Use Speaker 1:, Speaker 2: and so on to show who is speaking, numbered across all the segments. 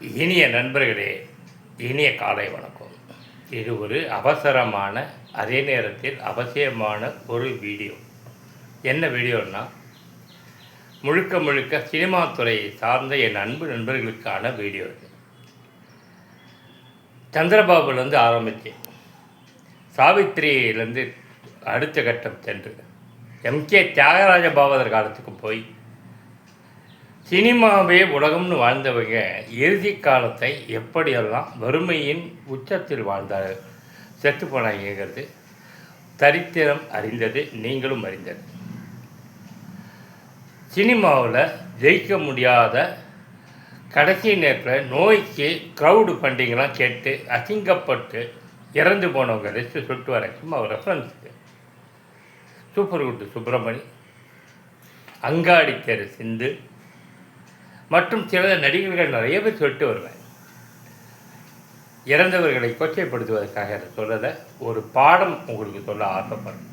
Speaker 1: இனிய நண்பர்களே இனிய காலை வணக்கம். இது ஒரு அவசரமான அதே நேரத்தில் அவசியமான ஒரு வீடியோ. என்ன வீடியோன்னா முழுக்க முழுக்க சினிமா துறையை சார்ந்த என் அன்பு நண்பர்களுக்கான வீடியோ இது. சந்திரபாபுலேருந்து ஆரம்பித்தேன். சாவித்திரியிலேருந்து அடுத்த கட்டம் சென்று. எம்கே தியாகராஜ பாவதர் காலத்துக்கு போய் சினிமாவே உலகம்னு வாழ்ந்தவங்க இறுதி காலத்தை எப்படியெல்லாம் வறுமையின் உச்சத்தில் வாழ்ந்தார் செத்து போனாங்கிறது சரித்திரம் அறிந்தது நீங்களும் அறிந்தது. சினிமாவில் ஜெயிக்க முடியாத கடைசி நேரத்தில் நோய்க்கு க்ரௌடு ஃபண்டிங்லாம் கேட்டு அசிங்கப்பட்டு இறந்து போனவங்க லிஸ்ட்டு சொல்லிட்டு வரேன். சும்மா ரெஃபரன்ஸுக்கு சூப்பர் குட்டு சுப்பிரமணி அங்காடி தெரு சிந்து மற்றும் சில நடிகர்கள் நிறைய பேர் சொல்லிட்டு வருவேன் இறந்தவர்களை கொச்சைப்படுத்துவதற்காக சொல்கிறத ஒரு பாடம் உங்களுக்கு சொல்ல ஆசைப்படுறேன்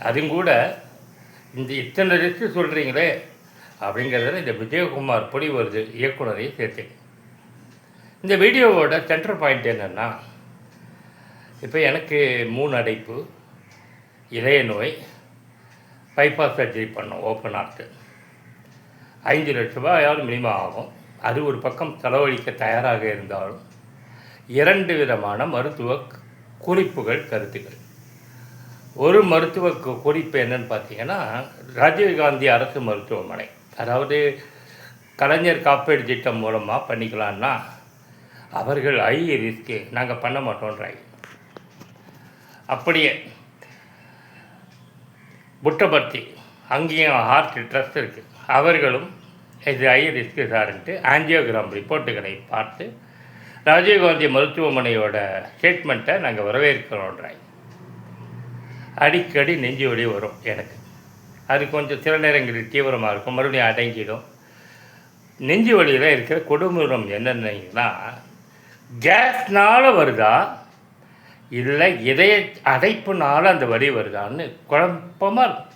Speaker 1: அதுவும் கூட இந்த இத்தனை ரிஸ்க்கு சொல்கிறீங்களே அப்படிங்கிறதுல இந்த விஜயகுமார் பொடி வருது இயக்குனரையும் சேர்த்து. இந்த வீடியோவோட சென்டர் பாயிண்ட் என்னென்னா இப்போ எனக்கு மூணு அடைப்பு இதய நோய் பைபாஸ் சர்ஜரி பண்ணோம் ஓப்பன் ஆர்ட்டு ஐந்து லட்ச ரூபாயாவது மினிமம் ஆகும். அது ஒரு பக்கம் செலவழிக்க தயாராக இருந்தாலும் இரண்டு விதமான மருத்துவ குறிப்புகள் கருத்துக்கள். ஒரு மருத்துவ குறிப்பு என்னன்னு பார்த்தீங்கன்னா ராஜீவ்காந்தி அரசு மருத்துவமனை. அதாவது கலைஞர் காப்பீடு திட்டம் மூலமாக பண்ணிக்கலான்னா அவர்கள் ஐ ரிஸ்க்கு நாங்கள் பண்ண மாட்டோன்றாங்க. அப்படியே புட்டபர்த்தி அங்கேயும் ஹார்ட் ட்ரஸ்ட் இருக்குது அவர்களும் இது ஐ ரிஸ்க்கு சார்ன்ட்டு ஆஞ்சியோகிராம் ரிப்போர்ட்டுகளை பார்த்து ராஜீவ்காந்தி மருத்துவமனையோட ஸ்டேட்மெண்ட்டை நாங்கள் வரவேற்கிறோன்றாய். அடிக்கடி நெஞ்சு வலி வரும் எனக்கு. அது கொஞ்சம் சில நேரங்களில் தீவிரமாக இருக்கும் மறுபடியும் அடங்கிடும். நெஞ்சு வலியில் இருக்கிற கொடுமுறம் என்னென்னா கேஸ்னால் வருதா? இல்லை இதய அடைப்புனால அந்த வழி வருதான்னு குழப்பமாக இருக்கும்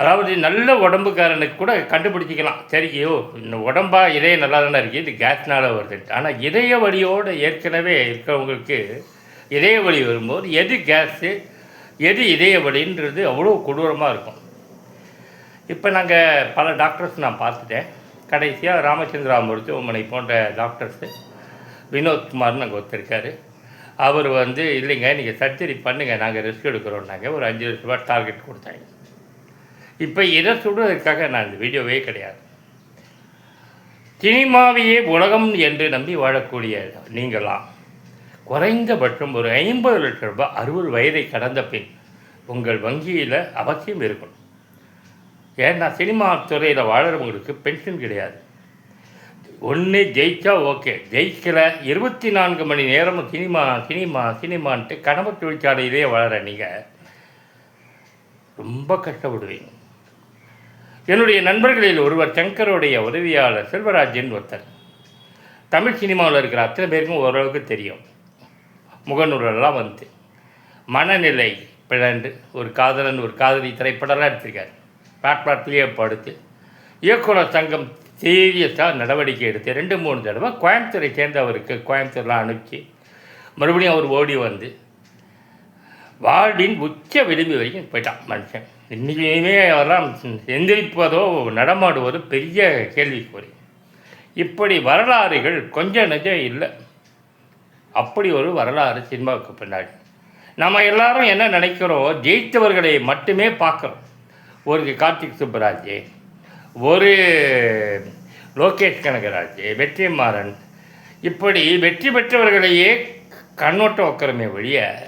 Speaker 1: அதாவது நல்ல உடம்புக்காரனுக்கு கூட கண்டுபிடிச்சிக்கலாம். சரி ஐயோ இந்த உடம்பா இதயம் நல்லா தானே இருக்குது இது கேஸ்னால வருது. ஆனால் இதய வழியோடு ஏற்கனவே இருக்கிறவங்களுக்கு இதய வலி வரும்போது எது கேஸு எது இதய வலின்றது அவ்வளோ கொடூரமாக இருக்கும். இப்போ நாங்கள் பல டாக்டர்ஸ் நான் பார்த்துட்டேன். கடைசியாக ராமச்சந்திரா மருத்துவமனை போன்ற டாக்டர்ஸு வினோத்குமார்னு அங்கே ஒருத்தருக்காரு அவர் வந்து இல்லைங்க நீங்கள் சர்ஜரி பண்ணுங்கள் நாங்கள் ரிஸ்க் எடுக்கிறோம்னாங்க. ஒரு அஞ்சு லட்ச ரூபாய் டார்கெட் கொடுத்தாங்க. இப்போ இதை சொல்கிறதுக்காக நான் இந்த வீடியோவே கிடையாது. சினிமாவையே உலகம் என்று நம்பி வாழக்கூடிய நீங்களாம் குறைந்தபட்சம் ஒரு ஐம்பது லட்சம் ரூபாய் அறுபது வயதை கடந்த பின் உங்கள் வங்கியில் அவசியம் இருக்கணும். ஏன்னா சினிமா துறையில் வாழறவங்களுக்கு பென்ஷன் கிடையாது. ஒன்று ஜெயிச்சா ஓகே. ஜெயிக்கல இருபத்தி நான்கு மணி நேரம் சினிமா சினிமா சினிமான்ட்டு கனவு தொழிற்சாலையிலே வளர நீங்கள் ரொம்ப கஷ்டப்படுவீங்க. என்னுடைய நண்பர்களில் ஒருவர் சங்கருடைய உதவியாளர் செல்வராஜன் ஒருத்தர். தமிழ் சினிமாவில் இருக்கிற அத்தனை பேருக்கும் ஓரளவுக்கு தெரியும். முகநூலெல்லாம் வந்து மனநிலை பிளண்டு ஒரு காதலன் ஒரு காதலி திரைப்படம்லாம் எடுத்திருக்காரு. பிளாட்பார்ட்லேயே படுத்து இயக்குனர் சங்கம் சீரியஸாக நடவடிக்கை எடுத்து ரெண்டு மூணு தடவை கோயம்புத்தூரை சேர்ந்தவருக்கு கோயம்புத்தூர்லாம் அனுப்பிச்சு மறுபடியும் அவர் ஓடி வந்து வாழ்வின் உச்ச விளிம்பு வரைக்கும் போயிட்டான் மனுஷன். இன்றைக்குமே அவரெல்லாம் எந்திரிப்பதோ நடமாடுவதோ பெரிய கேள்விக்குறி. இப்படி வரலாறுகள் கொஞ்சம் நெஞ்சம் இல்லை. அப்படி ஒரு வரலாறு சினிமாவுக்கு பின்னாடி. நம்ம எல்லாரும் என்ன நினைக்கிறோம்? ஜெயித்தவர்களை மட்டுமே பார்க்குறோம். ஒரு கார்த்திக் சுப்பராஜ் ஒரு லோகேஷ் கனகராஜ் வெற்றிமாறன். இப்படி வெற்றி பெற்றவர்களையே கண்ணோட்டம் வைக்கிறமே ஒழிய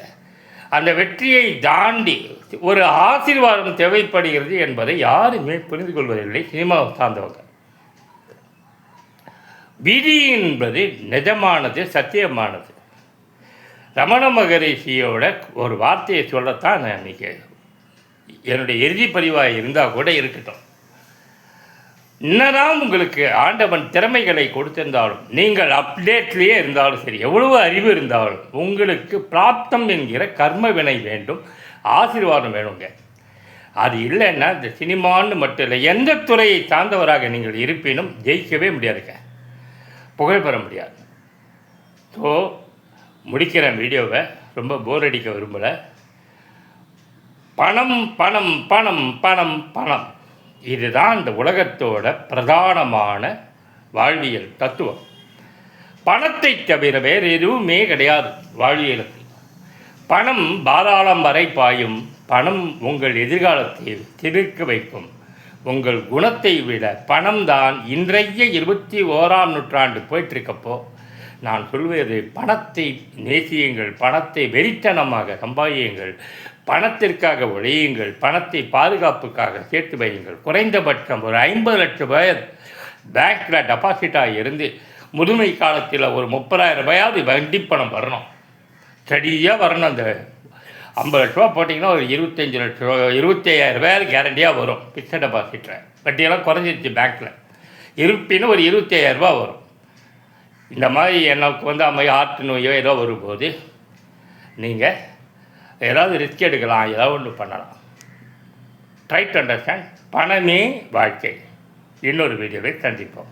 Speaker 1: அந்த வெற்றியை தாண்டி ஒரு ஆசீர்வாதம் தேவைப்படுகிறது என்பதை யாருமே புரிந்து கொள்வதில்லை. சினிமாவை சார்ந்தவங்க. விதி என்பது நிஜமானது சத்தியமானது. ரமண மகரிஷியோட ஒரு வார்த்தையை சொல்லத்தான் நான் என்னுடைய இறுதி பதிவாக இருந்தால் கூட இருக்கட்டும். என்னதான் உங்களுக்கு ஆண்டவன் திறமைகளை கொடுத்திருந்தாலும் நீங்கள் அப்டேட்லேயே இருந்தாலும் சரி எவ்வளவு அறிவு இருந்தாலும் உங்களுக்கு பிராப்தம் என்கிற கர்ம வினை வேண்டும் ஆசீர்வாதம் வேணுங்க. அது இல்லைன்னா இந்த சினிமான்னு மட்டும் இல்லை எந்த துறையை சார்ந்தவராக நீங்கள் இருப்பினும் ஜெயிக்கவே முடியாதுங்க. புகழ் பெற முடியாது. ஸோ முடிக்கிற வீடியோவை ரொம்ப போர் அடிக்க விரும்பலை. பணம் பணம் பணம் பணம் பணம். இதுதான் இந்த உலகத்தோட பிரதானமான வாழ்வியல் தத்துவம். பணத்தை தவிர வேறு எதுவுமே கிடையாது வாழ்வியலுக்கு பணம் பாதாளம் வரை பாயும். பணம் உங்கள் எதிர்காலத்தை திருக்க வைக்கும். உங்கள் குணத்தை விட பணம் தான் இன்றைய இருபத்தி ஓராம் நூற்றாண்டு போயிட்டுருக்கப்போ நான் சொல்வது பணத்தை நேசியுங்கள் பணத்தை வெறித்தனமாக சம்பாதியுங்கள் பணத்திற்காக உழையுங்கள் பணத்தை பாதுகாப்புக்காக சேர்த்து வையுங்கள். குறைந்தபட்சம் ஒரு ஐம்பது லட்சம் ரூபாய் பேங்க்கில் டெபாசிட்டாக இருந்து முதுமை காலத்தில் ஒரு முப்பதாயிரம் ரூபாயாவது வண்டி பணம் வரணும். ஸ்டடியாக வரணும் அந்த ஐம்பது லட்ச ரூபா போட்டிங்கன்னா ஒரு இருபத்தஞ்சி லட்ச ரூபா இருபத்தி ஐயாயிரம் ரூபாய் கேரண்டியாக வரும் ஃபிக்ஸட் டெபாசிட்டில் வட்டியெல்லாம் குறைஞ்சிருச்சு பேங்க்கில் இருப்பினும் ஒரு இருபத்தி ஐயாயிரம் வரும். இந்த மாதிரி எனக்கு வந்து அம்மையோ ஆற்று நோயோ ஏதோ வரும்போது நீங்கள் ஏதாவது ரிஸ்க் எடுக்கலாம் ஏதாவது ஒன்று பண்ணலாம். ட்ரை டு அண்டர்ஸ்டாண்ட் பணமே வாழ்க்கை. இன்னொரு வீடியோவை சந்திப்போம்.